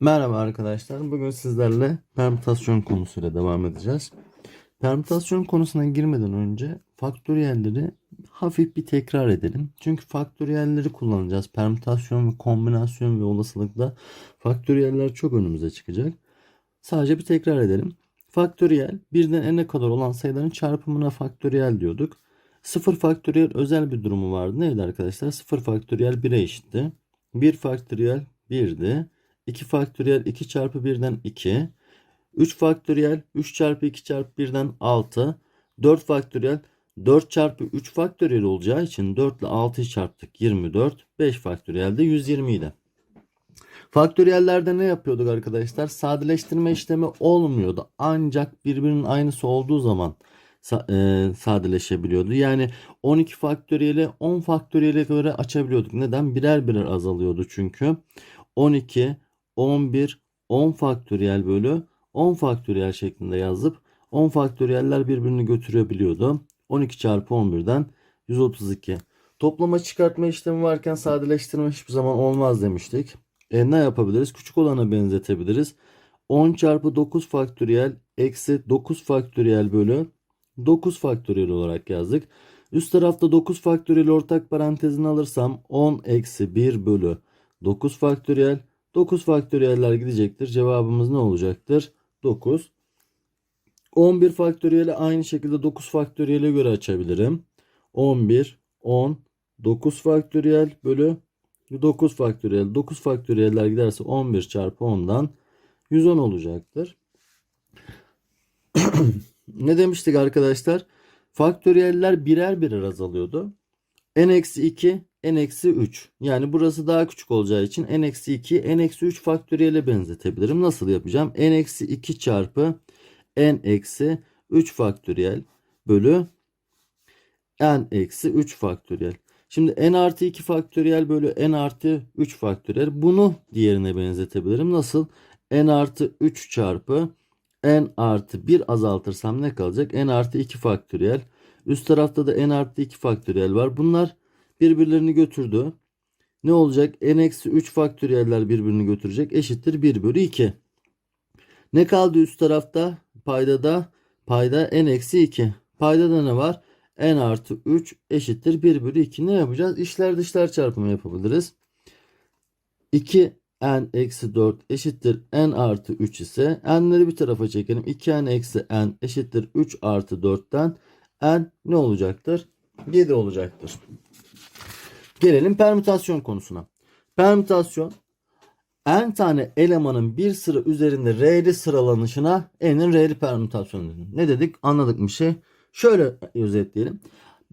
Merhaba arkadaşlar. Bugün sizlerle permütasyon konusuyla devam edeceğiz. Permütasyon konusuna girmeden önce faktöriyelleri hafif bir tekrar edelim. Çünkü faktöriyelleri kullanacağız. Permütasyon ve kombinasyon ve olasılıkla faktöriyeller çok önümüze çıkacak. Sadece bir tekrar edelim. Faktöriyel birden n'e kadar olan sayıların çarpımına faktöriyel diyorduk. Sıfır faktöriyel özel bir durumu vardı. Neydi arkadaşlar? Sıfır faktöriyel 1'e eşitti. 1 faktöriyel 1'di. 2 faktöriyel 2 çarpı 1'den 2. 3 faktöriyel 3 çarpı 2 çarpı 1'den 6. 4 faktöriyel 4 çarpı 3 faktöriyel olacağı için 4 ile 6'yı çarptık 24. 5 faktöriyel de 120 idi. Faktöriyellerde ne yapıyorduk arkadaşlar? Sadeleştirme işlemi olmuyordu. Ancak birbirinin aynısı olduğu zaman e, sadeleşebiliyordu. Yani 12 faktöriyeli 10 faktöriyele göre açabiliyorduk. Neden? Birer birer azalıyordu çünkü. 12, 11, 10 faktöriyel bölü 10 faktöriyel şeklinde yazıp 10 faktöriyeller birbirini götürebiliyordu. 12 çarpı 11'den 132. Toplama çıkartma işlemi varken sadeleştirme hiçbir zaman olmaz demiştik. E, ne yapabiliriz? Küçük olana benzetebiliriz. 10 çarpı 9 faktöriyel eksi 9 faktöriyel bölü 9 faktöriyel olarak yazdık. Üst tarafta 9 faktöriyel ortak parantezini alırsam 10 eksi 1 bölü 9 faktöriyel 9 faktöriyeller gidecektir. Cevabımız ne olacaktır? 9. 11 faktöriyeli aynı şekilde 9 faktöriyele göre açabilirim. 11, 10, 9 faktöriyel bölü 9 faktöriyel. 9 faktöriyeller giderse 11 çarpı 10'dan 110 olacaktır. ne demiştik arkadaşlar? Faktöriyeller birer birer azalıyordu. n-2, n-3. Yani burası daha küçük olacağı için n-2, n-3 faktöriyele benzetebilirim. Nasıl yapacağım? n-2 çarpı n-3 faktöriyel bölü n-3 faktöriyel. Şimdi n artı 2 faktöriyel bölü n artı 3 faktöriyel. Bunu diğerine benzetebilirim. Nasıl? n artı 3 çarpı n artı 1 azaltırsam ne kalacak? n artı 2 faktöriyel. Üst tarafta da n artı 2 faktöriyel var. Bunlar birbirlerini götürdü. Ne olacak? n eksi 3 faktöriyeller birbirini götürecek. Eşittir 1 bölü 2. Ne kaldı üst tarafta? Paydada payda n eksi 2. Paydada ne var? n artı 3 eşittir 1 bölü 2. Ne yapacağız? İşler dışlar çarpımı yapabiliriz. 2 n eksi 4 eşittir n artı 3 ise n'leri bir tarafa çekelim. 2n eksi n eşittir 3 artı 4'ten n ne olacaktır? 7 olacaktır. Gelelim permütasyon konusuna. Permütasyon n tane elemanın bir sıra üzerinde r'li sıralanışına n'in r'li permütasyonu. Ne dedik? Anladık mı şey? Şöyle özetleyelim.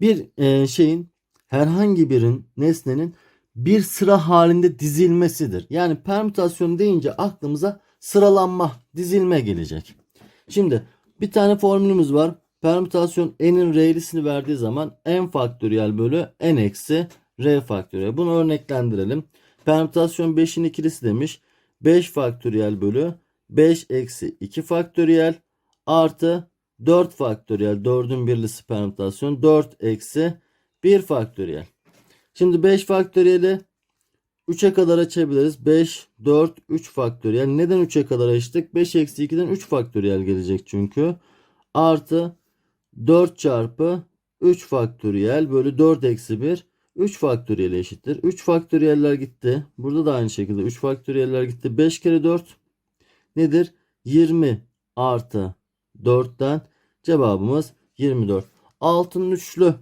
Bir e, şeyin herhangi birin nesnenin bir sıra halinde dizilmesidir. Yani permütasyon deyince aklımıza sıralanma, dizilme gelecek. Şimdi bir tane formülümüz var. Permütasyon n'in r'lisini verdiği zaman n faktöriyel bölü n eksi r faktöriyel. Bunu örneklendirelim. Permütasyon 5'in ikilisi demiş. 5 faktöriyel bölü 5 eksi 2 faktöriyel artı 4 faktöriyel. 4'ün birlisi permütasyon. 4 eksi 1 faktöriyel. Şimdi 5 faktöriyeli 3'e kadar açabiliriz. 5, 4, 3 faktöriyel. Neden 3'e kadar açtık? 5 eksi 2'den 3 faktöriyel gelecek çünkü. Artı 4 çarpı 3 faktöriyel bölü 4 eksi 1 3 faktöriyel eşittir. 3 faktöriyeller gitti. Burada da aynı şekilde 3 faktöriyeller gitti. 5 kere 4 nedir? 20 artı 4'ten cevabımız 24. Altının üçlü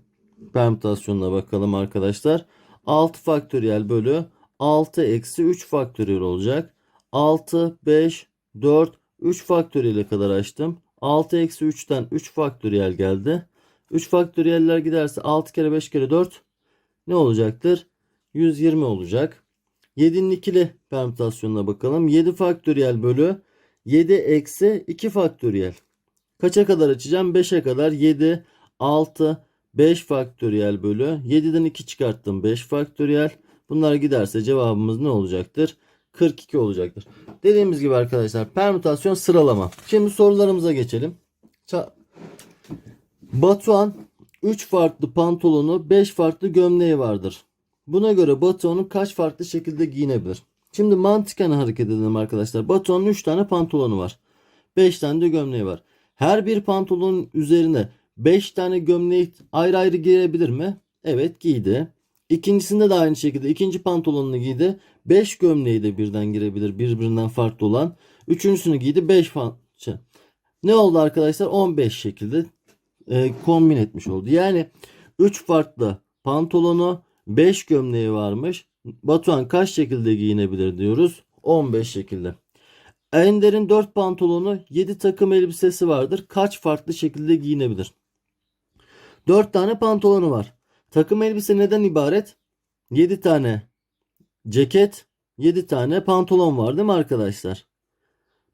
permütasyonuna bakalım arkadaşlar. 6 faktöriyel bölü 6 eksi 3 faktöriyel olacak. 6, 5, 4, 3 faktöriyele kadar açtım. 6 eksi 3'ten 3 faktöriyel geldi. 3 faktöriyeller giderse 6 kere 5 kere 4 ne olacaktır? 120 olacak. 7'nin ikili permütasyonuna bakalım. 7 faktöriyel bölü 7 eksi 2 faktöriyel. Kaça kadar açacağım? 5'e kadar 7, 6, 5 faktöriyel bölü 7'den 2 çıkarttım 5 faktöriyel. Bunlar giderse cevabımız ne olacaktır? 42 olacaktır. Dediğimiz gibi arkadaşlar permütasyon sıralama. Şimdi sorularımıza geçelim. Batuhan 3 farklı pantolonu 5 farklı gömleği vardır. Buna göre Batuhan'ın kaç farklı şekilde giyinebilir? Şimdi mantıken hareket edelim arkadaşlar. Batuhan'ın 3 tane pantolonu var. 5 tane de gömleği var. Her bir pantolonun üzerine 5 tane gömleği ayrı ayrı giyebilir mi? Evet giydi. İkincisinde de aynı şekilde ikinci pantolonunu giydi. 5 gömleği de birden girebilir birbirinden farklı olan. Üçüncüsünü giydi 5 şey. Ne oldu arkadaşlar? 15 şekilde e, kombin etmiş oldu. Yani 3 farklı pantolonu 5 gömleği varmış. Batuhan kaç şekilde giyinebilir diyoruz? 15 şekilde. Ender'in 4 pantolonu 7 takım elbisesi vardır. Kaç farklı şekilde giyinebilir? 4 tane pantolonu var. Takım elbise neden ibaret? 7 tane ceket, 7 tane pantolon var değil mi arkadaşlar?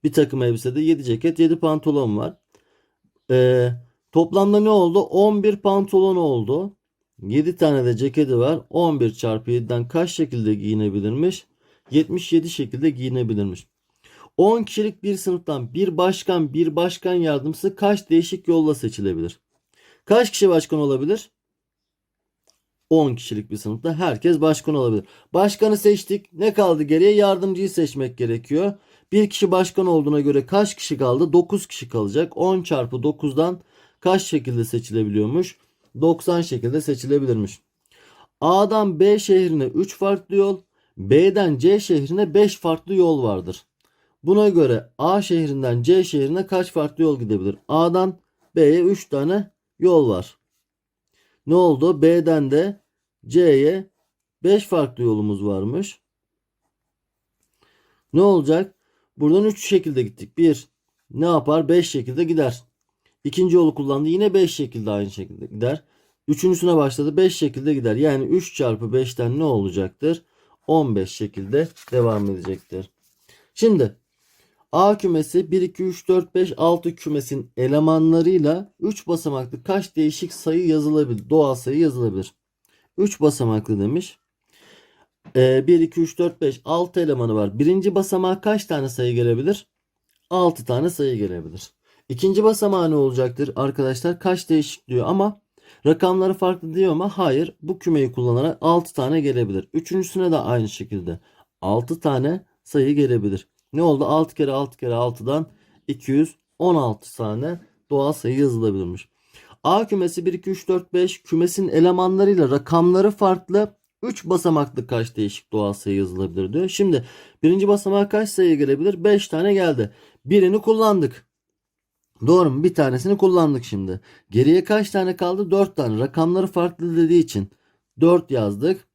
Bir takım elbisede 7 ceket, 7 pantolon var. Ee, toplamda ne oldu? 11 pantolon oldu. 7 tane de ceketi var. 11 çarpı 7'den kaç şekilde giyinebilirmiş? 77 şekilde giyinebilirmiş. 10 kişilik bir sınıftan bir başkan, bir başkan yardımcısı kaç değişik yolla seçilebilir? Kaç kişi başkan olabilir? 10 kişilik bir sınıfta herkes başkan olabilir. Başkanı seçtik. Ne kaldı geriye? Yardımcıyı seçmek gerekiyor. Bir kişi başkan olduğuna göre kaç kişi kaldı? 9 kişi kalacak. 10 çarpı 9'dan kaç şekilde seçilebiliyormuş? 90 şekilde seçilebilirmiş. A'dan B şehrine 3 farklı yol, B'den C şehrine 5 farklı yol vardır. Buna göre A şehrinden C şehrine kaç farklı yol gidebilir? A'dan B'ye 3 tane yol var. Ne oldu? B'den de C'ye 5 farklı yolumuz varmış. Ne olacak? Buradan 3 şekilde gittik. 1 ne yapar? 5 şekilde gider. İkinci yolu kullandı. Yine 5 şekilde aynı şekilde gider. Üçüncüsüne başladı. 5 şekilde gider. Yani 3 çarpı 5'ten ne olacaktır? 15 şekilde devam edecektir. Şimdi A kümesi 1, 2, 3, 4, 5, 6 kümesin elemanlarıyla 3 basamaklı kaç değişik sayı yazılabilir? Doğal sayı yazılabilir. 3 basamaklı demiş. Ee, 1, 2, 3, 4, 5, 6 elemanı var. Birinci basamağa kaç tane sayı gelebilir? 6 tane sayı gelebilir. İkinci basamağı ne olacaktır arkadaşlar? Kaç değişik diyor ama rakamları farklı diyor ama hayır bu kümeyi kullanarak 6 tane gelebilir. Üçüncüsüne de aynı şekilde 6 tane sayı gelebilir. Ne oldu? 6 kere 6 kere 6'dan 216 tane doğal sayı yazılabilirmiş. A kümesi 1, 2, 3, 4, 5 kümesin elemanlarıyla rakamları farklı 3 basamaklı kaç değişik doğal sayı yazılabilir diyor. Şimdi birinci basamağa kaç sayı gelebilir? 5 tane geldi. Birini kullandık. Doğru mu? Bir tanesini kullandık şimdi. Geriye kaç tane kaldı? 4 tane. Rakamları farklı dediği için 4 yazdık.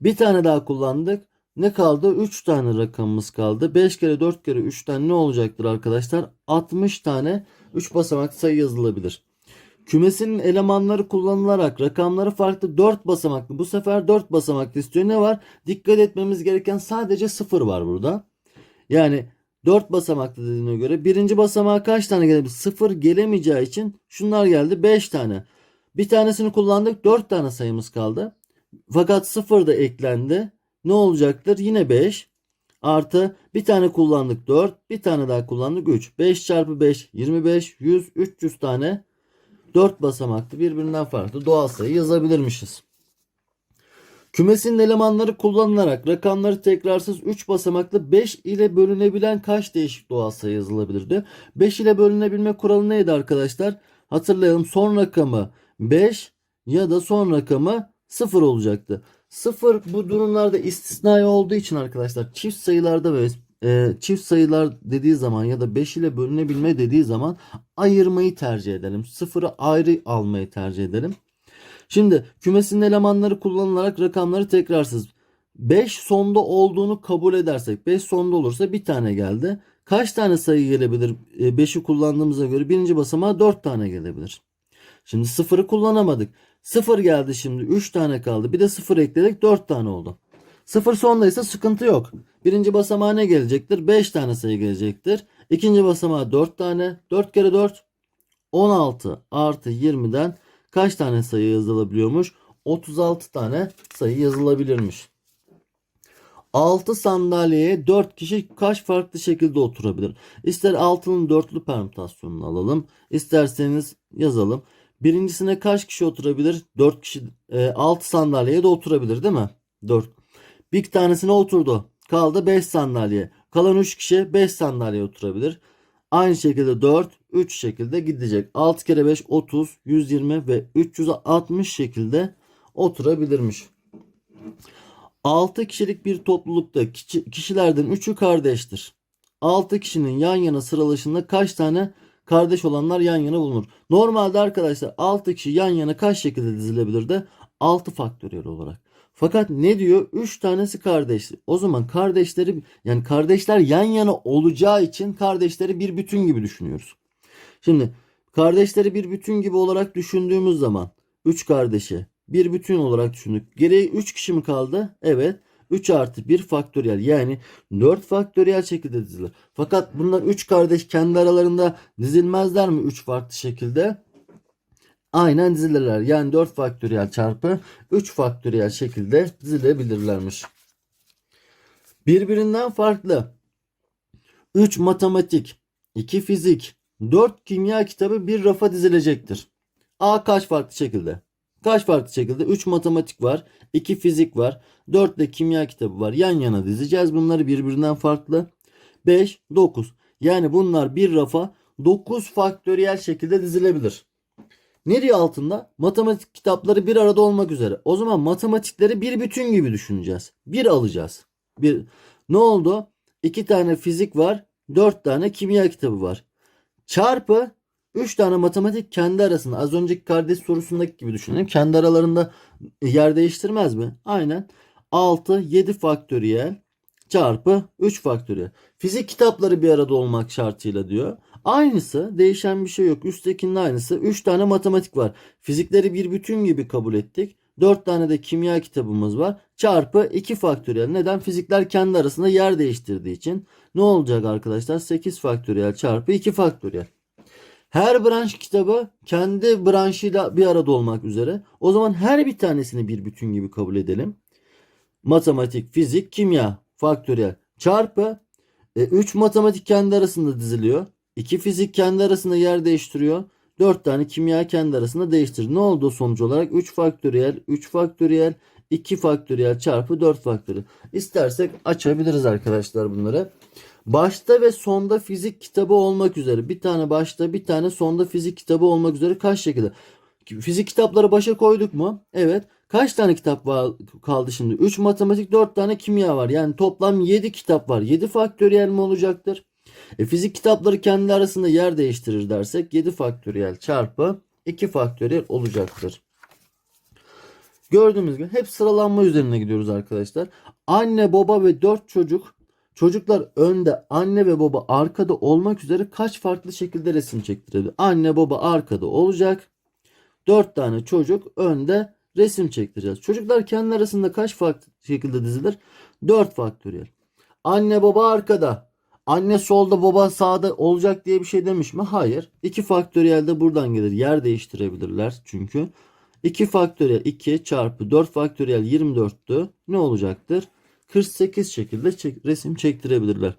Bir tane daha kullandık. Ne kaldı? 3 tane rakamımız kaldı. 5 kere 4 kere 3'ten ne olacaktır arkadaşlar? 60 tane 3 basamaklı sayı yazılabilir. Kümesinin elemanları kullanılarak rakamları farklı 4 basamaklı. Bu sefer 4 basamaklı istiyor. Ne var? Dikkat etmemiz gereken sadece 0 var burada. Yani 4 basamaklı dediğine göre birinci basamağa kaç tane gelebilir? 0 gelemeyeceği için şunlar geldi 5 tane. Bir tanesini kullandık 4 tane sayımız kaldı. Fakat 0 da eklendi. Ne olacaktır? Yine 5 artı bir tane kullandık 4 bir tane daha kullandık 3. 5 çarpı 5 25 100 300 tane 4 basamaklı birbirinden farklı doğal sayı yazabilirmişiz. Kümesinin elemanları kullanılarak rakamları tekrarsız 3 basamaklı 5 ile bölünebilen kaç değişik doğal sayı yazılabilirdi? 5 ile bölünebilme kuralı neydi arkadaşlar? Hatırlayalım son rakamı 5 ya da son rakamı 0 olacaktı. 0 bu durumlarda istisnai olduğu için arkadaşlar çift sayılarda ve e, çift sayılar dediği zaman ya da 5 ile bölünebilme dediği zaman ayırmayı tercih edelim. Sıfırı ayrı almayı tercih edelim. Şimdi kümesinin elemanları kullanılarak rakamları tekrarsız 5 sonda olduğunu kabul edersek 5 sonda olursa bir tane geldi. Kaç tane sayı gelebilir? 5'i kullandığımıza göre birinci basamağa 4 tane gelebilir. Şimdi sıfırı kullanamadık. 0 geldi şimdi 3 tane kaldı. Bir de 0 ekledik 4 tane oldu. 0 sondaysa sıkıntı yok. Birinci basamağa ne gelecektir? 5 tane sayı gelecektir. İkinci basamağa 4 tane. 4 kere 4 16 artı 20'den kaç tane sayı yazılabiliyormuş? 36 tane sayı yazılabilirmiş. 6 sandalyeye 4 kişi kaç farklı şekilde oturabilir? İster 6'nın dörtlü permütasyonunu alalım. İsterseniz yazalım. Birincisine kaç kişi oturabilir? 4 kişi 6 sandalyeye de oturabilir değil mi? 4. Bir tanesine oturdu. Kaldı 5 sandalye. Kalan 3 kişi 5 sandalye oturabilir. Aynı şekilde 4, 3 şekilde gidecek. 6 kere 5 30, 120 ve 360 şekilde oturabilirmiş. 6 kişilik bir toplulukta kişi- kişilerden 3'ü kardeştir. 6 kişinin yan yana sıralaşında kaç tane kardeş olanlar yan yana bulunur? Normalde arkadaşlar 6 kişi yan yana kaç şekilde dizilebilir de 6 faktöriyel olarak. Fakat ne diyor? 3 tanesi kardeş. O zaman kardeşleri yani kardeşler yan yana olacağı için kardeşleri bir bütün gibi düşünüyoruz. Şimdi kardeşleri bir bütün gibi olarak düşündüğümüz zaman 3 kardeşi bir bütün olarak düşündük. Geriye 3 kişi mi kaldı? Evet. 3 artı 1 faktöriyel yani 4 faktöriyel şekilde dizilir. Fakat bunlar 3 kardeş kendi aralarında dizilmezler mi 3 farklı şekilde? Aynen dizilirler. Yani 4 faktöriyel çarpı 3 faktöriyel şekilde dizilebilirlermiş. Birbirinden farklı 3 matematik, 2 fizik, 4 kimya kitabı bir rafa dizilecektir. A kaç farklı şekilde? Kaç farklı şekilde? 3 matematik var, 2 fizik var, 4 de kimya kitabı var. Yan yana dizeceğiz bunları birbirinden farklı. 5, 9. Yani bunlar bir rafa 9 faktöriyel şekilde dizilebilir. Ne diyor altında? Matematik kitapları bir arada olmak üzere. O zaman matematikleri bir bütün gibi düşüneceğiz. Bir alacağız. Bir ne oldu? İki tane fizik var, dört tane kimya kitabı var. Çarpı 3 tane matematik kendi arasında az önceki kardeş sorusundaki gibi düşünelim. Kendi aralarında yer değiştirmez mi? Aynen. 6, 7 faktöriyel çarpı 3 faktöriyel. Fizik kitapları bir arada olmak şartıyla diyor. Aynısı değişen bir şey yok. Üsttekinin aynısı. 3 tane matematik var. Fizikleri bir bütün gibi kabul ettik. 4 tane de kimya kitabımız var. Çarpı 2 faktöriyel. Neden? Fizikler kendi arasında yer değiştirdiği için. Ne olacak arkadaşlar? 8 faktöriyel çarpı 2 faktöriyel. Her branş kitabı kendi branşıyla bir arada olmak üzere. O zaman her bir tanesini bir bütün gibi kabul edelim. Matematik, fizik, kimya faktöriyel çarpı 3 matematik kendi arasında diziliyor. 2 fizik kendi arasında yer değiştiriyor. 4 tane kimya kendi arasında değiştir. Ne oldu sonuç olarak? 3 faktöriyel, 3 faktöriyel, 2 faktöriyel çarpı 4 faktöriyel. İstersek açabiliriz arkadaşlar bunları. Başta ve sonda fizik kitabı olmak üzere bir tane başta bir tane sonda fizik kitabı olmak üzere kaç şekilde? Fizik kitapları başa koyduk mu? Evet. Kaç tane kitap var, kaldı şimdi? 3 matematik 4 tane kimya var. Yani toplam 7 kitap var. 7 faktöriyel mi olacaktır? E, fizik kitapları kendi arasında yer değiştirir dersek 7 faktöriyel çarpı 2 faktöriyel olacaktır. Gördüğümüz gibi hep sıralanma üzerine gidiyoruz arkadaşlar. Anne, baba ve 4 çocuk Çocuklar önde, anne ve baba arkada olmak üzere kaç farklı şekilde resim çektirebilir? Anne baba arkada olacak. 4 tane çocuk önde resim çektireceğiz. Çocuklar kendi arasında kaç farklı şekilde dizilir? 4 faktöriyel. Anne baba arkada. Anne solda baba sağda olacak diye bir şey demiş mi? Hayır. 2 faktöriyel de buradan gelir. Yer değiştirebilirler çünkü. 2 faktöriyel 2 çarpı 4 faktöriyel 24'tü. Ne olacaktır? 48 şekilde çek- resim çektirebilirler.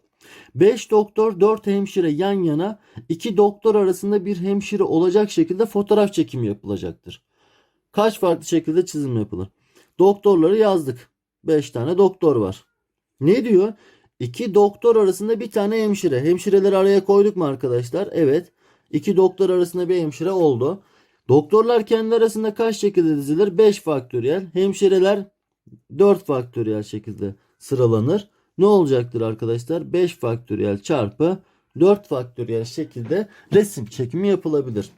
5 doktor 4 hemşire yan yana 2 doktor arasında bir hemşire olacak şekilde fotoğraf çekimi yapılacaktır. Kaç farklı şekilde çizim yapılır? Doktorları yazdık. 5 tane doktor var. Ne diyor? 2 doktor arasında bir tane hemşire. Hemşireleri araya koyduk mu arkadaşlar? Evet. 2 doktor arasında bir hemşire oldu. Doktorlar kendi arasında kaç şekilde dizilir? 5 faktöriyel. Hemşireler 4 faktöriyel şekilde sıralanır. Ne olacaktır arkadaşlar? 5 faktöriyel çarpı 4 faktöriyel şekilde resim çekimi yapılabilir.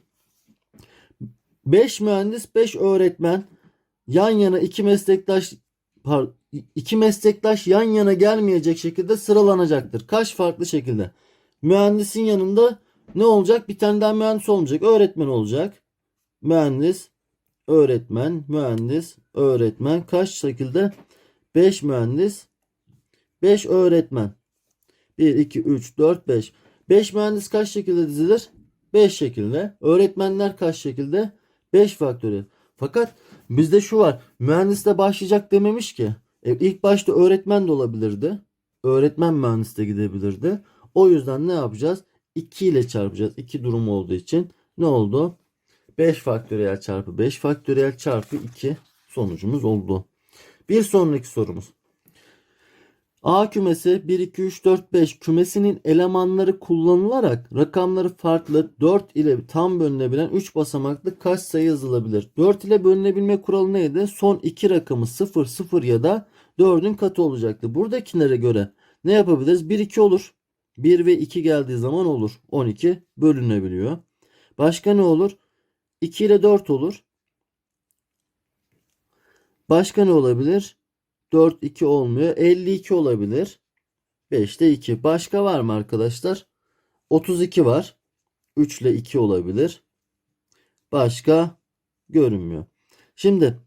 5 mühendis 5 öğretmen yan yana 2 meslektaş iki meslektaş yan yana gelmeyecek şekilde sıralanacaktır. Kaç farklı şekilde? Mühendisin yanında ne olacak? Bir tane daha mühendis olmayacak. Öğretmen olacak. Mühendis, öğretmen, mühendis, öğretmen kaç şekilde? 5 mühendis, 5 öğretmen. 1, 2, 3, 4, 5. 5 mühendis kaç şekilde dizilir? 5 şekilde. Öğretmenler kaç şekilde? 5 faktöriyel. Fakat bizde şu var. Mühendisle başlayacak dememiş ki. E, ilk başta öğretmen de olabilirdi. Öğretmen mühendis de gidebilirdi. O yüzden ne yapacağız? 2 ile çarpacağız. 2 durum olduğu için ne oldu? 5 faktöriyel çarpı 5 faktöriyel çarpı 2 sonucumuz oldu. Bir sonraki sorumuz. A kümesi 1, 2, 3, 4, 5 kümesinin elemanları kullanılarak rakamları farklı 4 ile tam bölünebilen 3 basamaklı kaç sayı yazılabilir? 4 ile bölünebilme kuralı neydi? Son iki rakamı 0, 0 ya da 4'ün katı olacaktı. Buradakilere göre ne yapabiliriz? 1, 2 olur. 1 ve 2 geldiği zaman olur. 12 bölünebiliyor. Başka ne olur? 2 ile 4 olur. Başka ne olabilir? 4 2 olmuyor. 52 olabilir. 5'te 2. Başka var mı arkadaşlar? 32 var. 3 ile 2 olabilir. Başka görünmüyor. Şimdi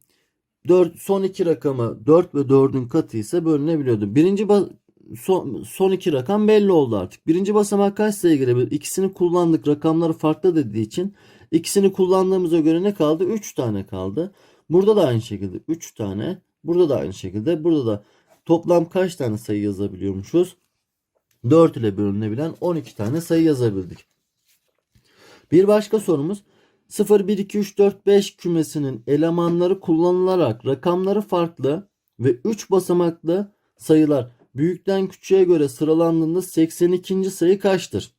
4 son iki rakamı 4 ve 4'ün katı ise bölünebiliyordu. Birinci son, son iki rakam belli oldu artık. Birinci basamak kaç sayı girebilir? İkisini kullandık. Rakamları farklı dediği için ikisini kullandığımıza göre ne kaldı? 3 tane kaldı. Burada da aynı şekilde 3 tane. Burada da aynı şekilde. Burada da toplam kaç tane sayı yazabiliyormuşuz? 4 ile bölünebilen 12 tane sayı yazabildik. Bir başka sorumuz 0, 1, 2, 3, 4, 5 kümesinin elemanları kullanılarak rakamları farklı ve 3 basamaklı sayılar büyükten küçüğe göre sıralandığında 82. sayı kaçtır?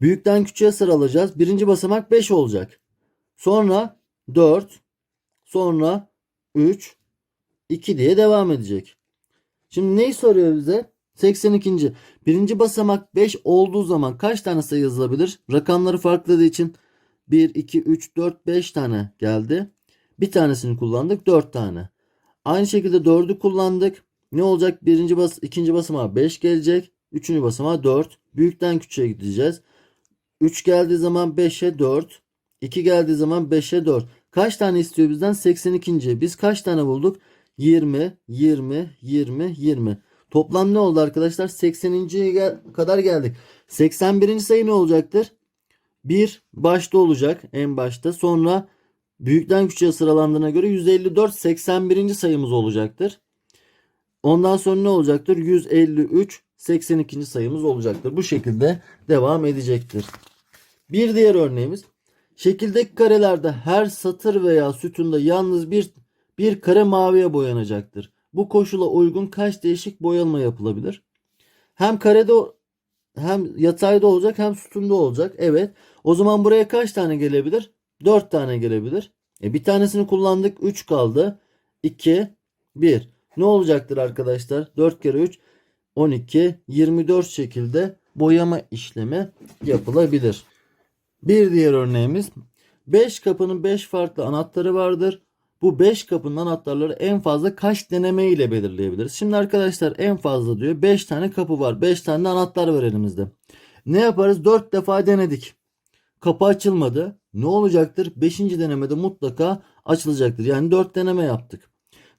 Büyükten küçüğe sıralayacağız. Birinci basamak 5 olacak. Sonra 4, sonra 3, 2 diye devam edecek. Şimdi neyi soruyor bize? 82. Birinci basamak 5 olduğu zaman kaç tane sayı yazılabilir? Rakamları farklı için 1, 2, 3, 4, 5 tane geldi. Bir tanesini kullandık 4 tane. Aynı şekilde 4'ü kullandık. Ne olacak? Birinci bas ikinci basamağa 5 gelecek. Üçüncü basamağa 4. Büyükten küçüğe gideceğiz. 3 geldiği zaman 5'e 4. 2 geldiği zaman 5'e 4. Kaç tane istiyor bizden? 82. Biz kaç tane bulduk? 20, 20, 20, 20. Toplam ne oldu arkadaşlar? 80'ye gel- kadar geldik. 81. sayı ne olacaktır? 1 başta olacak en başta. Sonra büyükten küçüğe sıralandığına göre 154 81. sayımız olacaktır. Ondan sonra ne olacaktır? 153 82. sayımız olacaktır. Bu şekilde devam edecektir. Bir diğer örneğimiz şekildeki karelerde her satır veya sütunda yalnız bir bir kare maviye boyanacaktır. Bu koşula uygun kaç değişik boyalma yapılabilir? Hem karede hem yatayda olacak hem sütunda olacak. Evet. O zaman buraya kaç tane gelebilir? 4 tane gelebilir. E bir tanesini kullandık. 3 kaldı. 2 1. Ne olacaktır arkadaşlar? 4 kere 3 12 24 şekilde boyama işlemi yapılabilir. Bir diğer örneğimiz 5 kapının 5 farklı anahtarı vardır. Bu 5 kapının anahtarları en fazla kaç deneme ile belirleyebiliriz? Şimdi arkadaşlar en fazla diyor 5 tane kapı var. 5 tane de anahtar var elimizde. Ne yaparız? 4 defa denedik. Kapı açılmadı. Ne olacaktır? 5. denemede mutlaka açılacaktır. Yani 4 deneme yaptık.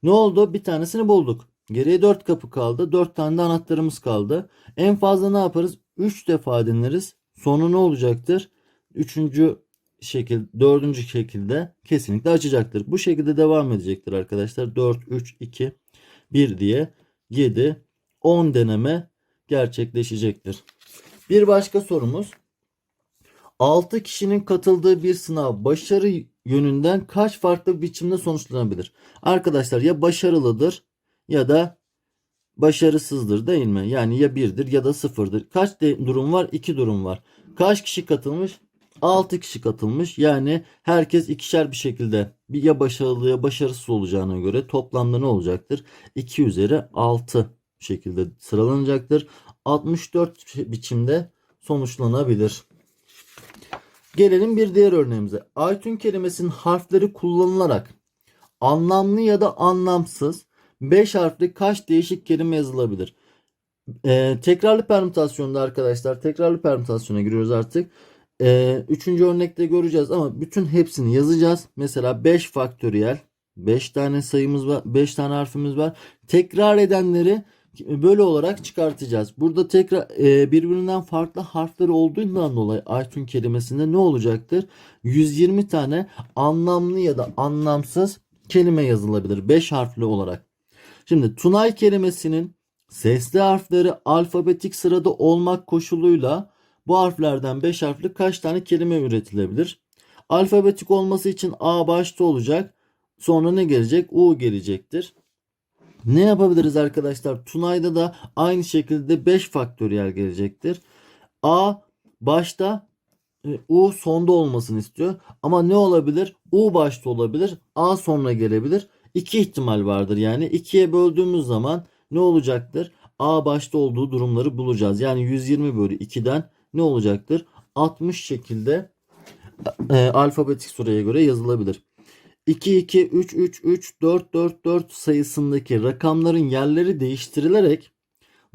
Ne oldu? Bir tanesini bulduk. Geriye 4 kapı kaldı. 4 tane de anahtarımız kaldı. En fazla ne yaparız? 3 defa deneriz. Sonra ne olacaktır? Üçüncü şekil, dördüncü şekilde kesinlikle açacaktır. Bu şekilde devam edecektir arkadaşlar. 4, 3, 2, 1 diye 7, 10 deneme gerçekleşecektir. Bir başka sorumuz. 6 kişinin katıldığı bir sınav başarı yönünden kaç farklı biçimde sonuçlanabilir? Arkadaşlar ya başarılıdır ya da başarısızdır değil mi? Yani ya birdir ya da sıfırdır. Kaç de- durum var? 2 durum var. Kaç kişi katılmış? 6 kişi katılmış. Yani herkes ikişer bir şekilde bir ya başarılı ya başarısız olacağına göre toplamda ne olacaktır? 2 üzeri 6 şekilde sıralanacaktır. 64 biçimde sonuçlanabilir. Gelelim bir diğer örneğimize. Aytun kelimesinin harfleri kullanılarak anlamlı ya da anlamsız 5 harfli kaç değişik kelime yazılabilir? Ee, tekrarlı permütasyonda arkadaşlar tekrarlı permütasyona giriyoruz artık. Ee, üçüncü örnekte göreceğiz ama bütün hepsini yazacağız. Mesela 5 faktöriyel 5 tane sayımız var 5 tane harfimiz var. Tekrar edenleri böyle olarak çıkartacağız. Burada tekrar e, birbirinden farklı harfleri olduğundan dolayı Aytun kelimesinde ne olacaktır? 120 tane anlamlı ya da anlamsız kelime yazılabilir 5 harfli olarak. Şimdi Tunay kelimesinin sesli harfleri alfabetik sırada olmak koşuluyla bu harflerden 5 harfli kaç tane kelime üretilebilir? Alfabetik olması için A başta olacak. Sonra ne gelecek? U gelecektir. Ne yapabiliriz arkadaşlar? Tunay'da da aynı şekilde 5 faktöriyel gelecektir. A başta e, U sonda olmasını istiyor. Ama ne olabilir? U başta olabilir. A sonra gelebilir. İki ihtimal vardır yani. ikiye böldüğümüz zaman ne olacaktır? A başta olduğu durumları bulacağız. Yani 120 bölü 2'den ne olacaktır? 60 şekilde e, alfabetik sıraya göre yazılabilir. 2 2 3 3 3 4 4 4 sayısındaki rakamların yerleri değiştirilerek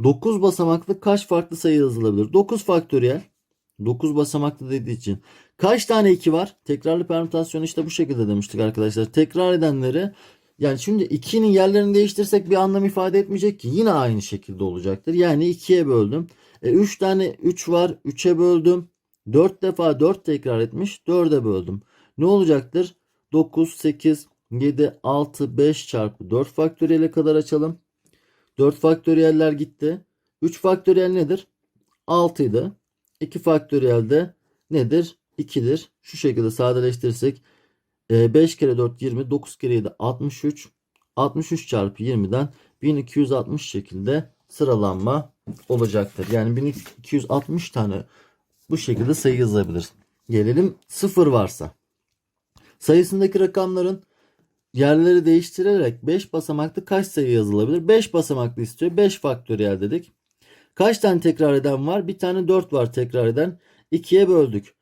9 basamaklı kaç farklı sayı yazılabilir? 9 faktöriyel 9 basamaklı dediği için kaç tane 2 var? Tekrarlı permütasyon işte bu şekilde demiştik arkadaşlar. Tekrar edenleri yani şimdi 2'nin yerlerini değiştirsek bir anlam ifade etmeyecek ki. Yine aynı şekilde olacaktır. Yani 2'ye böldüm. E, 3 tane 3 var. 3'e böldüm. 4 defa 4 tekrar etmiş. 4'e böldüm. Ne olacaktır? 9, 8, 7, 6, 5 çarpı 4 faktöriyele kadar açalım. 4 faktöriyeller gitti. 3 faktöriyel nedir? 6 idi. 2 faktöriyel de nedir? 2'dir. Şu şekilde sadeleştirirsek 5 kere 4 20, 9 kere 7 63. 63 çarpı 20'den 1260 şekilde sıralanma olacaktır. Yani 1260 tane bu şekilde sayı yazabiliriz. Gelelim 0 varsa. Sayısındaki rakamların yerleri değiştirerek 5 basamaklı kaç sayı yazılabilir? 5 basamaklı istiyor. 5 faktöriyel dedik. Kaç tane tekrar eden var? Bir tane 4 var tekrar eden. 2'ye böldük.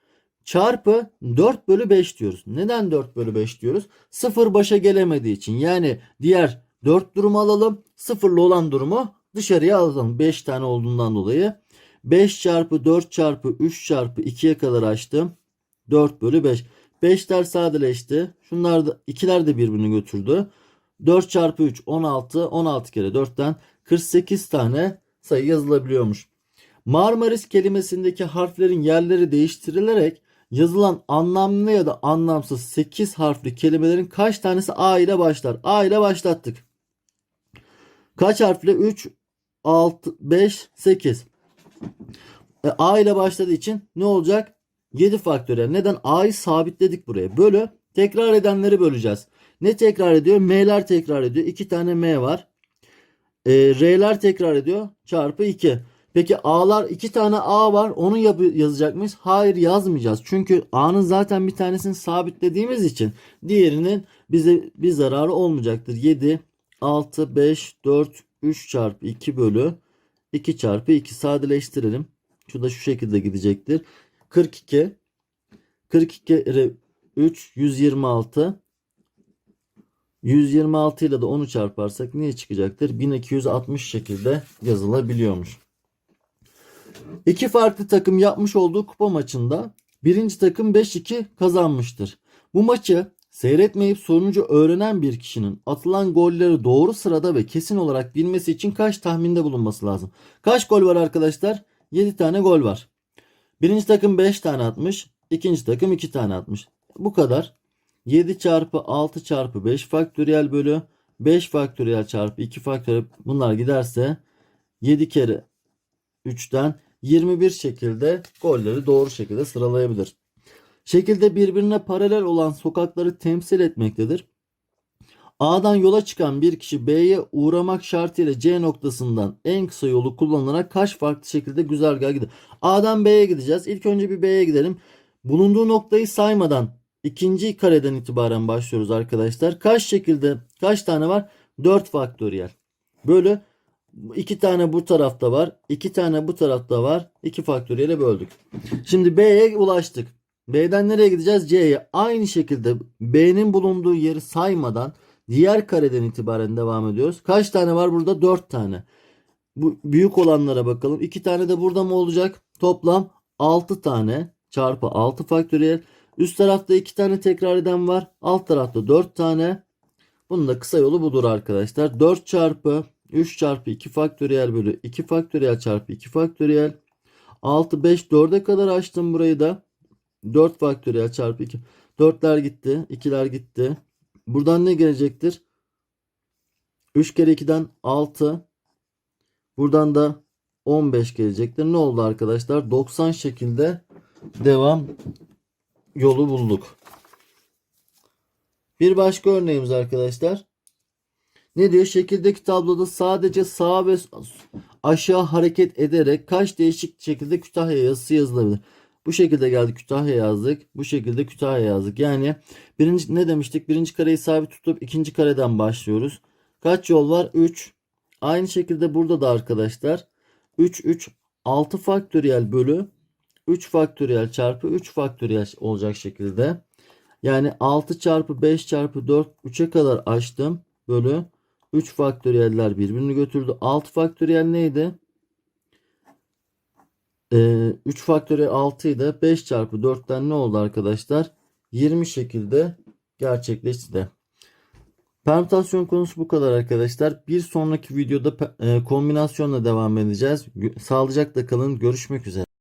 Çarpı 4 bölü 5 diyoruz. Neden 4 bölü 5 diyoruz? 0 başa gelemediği için. Yani diğer 4 durumu alalım. Sıfırlı olan durumu dışarıya alalım. 5 tane olduğundan dolayı. 5 çarpı 4 çarpı 3 çarpı 2'ye kadar açtım. 4 bölü 5. 5'ler sadeleşti. Şunlar da 2'ler de birbirini götürdü. 4 çarpı 3 16. 16 kere 4'ten 48 tane sayı yazılabiliyormuş. Marmaris kelimesindeki harflerin yerleri değiştirilerek yazılan anlamlı ya da anlamsız 8 harfli kelimelerin kaç tanesi A ile başlar? A ile başlattık. Kaç harfli? 3, 6, 5, 8. E, A ile başladığı için ne olacak? 7 faktöriyel. Neden? A'yı sabitledik buraya. Bölü. Tekrar edenleri böleceğiz. Ne tekrar ediyor? M'ler tekrar ediyor. 2 tane M var. E, R'ler tekrar ediyor. Çarpı 2. Peki A'lar 2 tane A var. Onu yazacak mıyız? Hayır yazmayacağız. Çünkü A'nın zaten bir tanesini sabitlediğimiz için diğerinin bize bir zararı olmayacaktır. 7, 6, 5, 4, 3 çarpı 2 bölü 2 çarpı 2 sadeleştirelim. Şu da şu şekilde gidecektir. 42 42 kere 3 126 126 ile de 10'u çarparsak ne çıkacaktır? 1260 şekilde yazılabiliyormuş. İki farklı takım yapmış olduğu kupa maçında birinci takım 5-2 kazanmıştır. Bu maçı seyretmeyip sonucu öğrenen bir kişinin atılan golleri doğru sırada ve kesin olarak bilmesi için kaç tahminde bulunması lazım? Kaç gol var arkadaşlar? 7 tane gol var. Birinci takım 5 tane atmış. ikinci takım 2 tane atmış. Bu kadar. 7 çarpı 6 çarpı 5 faktöriyel bölü 5 faktöriyel çarpı 2 faktöriyel bunlar giderse 7 kere 3'ten 21 şekilde golleri doğru şekilde sıralayabilir. Şekilde birbirine paralel olan sokakları temsil etmektedir. A'dan yola çıkan bir kişi B'ye uğramak şartıyla C noktasından en kısa yolu kullanarak kaç farklı şekilde güzergah gider? A'dan B'ye gideceğiz. İlk önce bir B'ye gidelim. Bulunduğu noktayı saymadan ikinci kareden itibaren başlıyoruz arkadaşlar. Kaç şekilde kaç tane var? 4 faktöriyel. Bölü 2 tane bu tarafta var. 2 tane bu tarafta var. 2 faktöriyele böldük. Şimdi B'ye ulaştık. B'den nereye gideceğiz? C'ye. Aynı şekilde B'nin bulunduğu yeri saymadan diğer kareden itibaren devam ediyoruz. Kaç tane var burada? 4 tane. Bu büyük olanlara bakalım. 2 tane de burada mı olacak? Toplam 6 tane çarpı 6 faktöriyel. Üst tarafta 2 tane tekrar eden var. Alt tarafta 4 tane. Bunun da kısa yolu budur arkadaşlar. 4 çarpı 3 çarpı 2 faktöriyel bölü 2 faktöriyel çarpı 2 faktöriyel. 6 5 4'e kadar açtım burayı da. 4 faktöriyel çarpı 2. 4'ler gitti. 2'ler gitti. Buradan ne gelecektir? 3 kere 2'den 6. Buradan da 15 gelecektir. Ne oldu arkadaşlar? 90 şekilde devam yolu bulduk. Bir başka örneğimiz arkadaşlar. Ne diyor? Şekildeki tabloda sadece sağa ve aşağı hareket ederek kaç değişik şekilde Kütahya yazısı yazılabilir? Bu şekilde geldi Kütahya yazdık. Bu şekilde Kütahya yazdık. Yani birinci ne demiştik? Birinci kareyi sabit tutup ikinci kareden başlıyoruz. Kaç yol var? 3. Aynı şekilde burada da arkadaşlar 3 3 6 faktöriyel bölü 3 faktöriyel çarpı 3 faktöriyel olacak şekilde. Yani 6 çarpı 5 çarpı 4 3'e kadar açtım. Bölü 3 faktöriyeller birbirini götürdü. 6 faktöriyel neydi? Ee, 3 faktöriyel 6 idi. 5 çarpı 4'ten ne oldu arkadaşlar? 20 şekilde gerçekleşti de. Permütasyon konusu bu kadar arkadaşlar. Bir sonraki videoda e, kombinasyonla devam edeceğiz. Sağlıcakla kalın. Görüşmek üzere.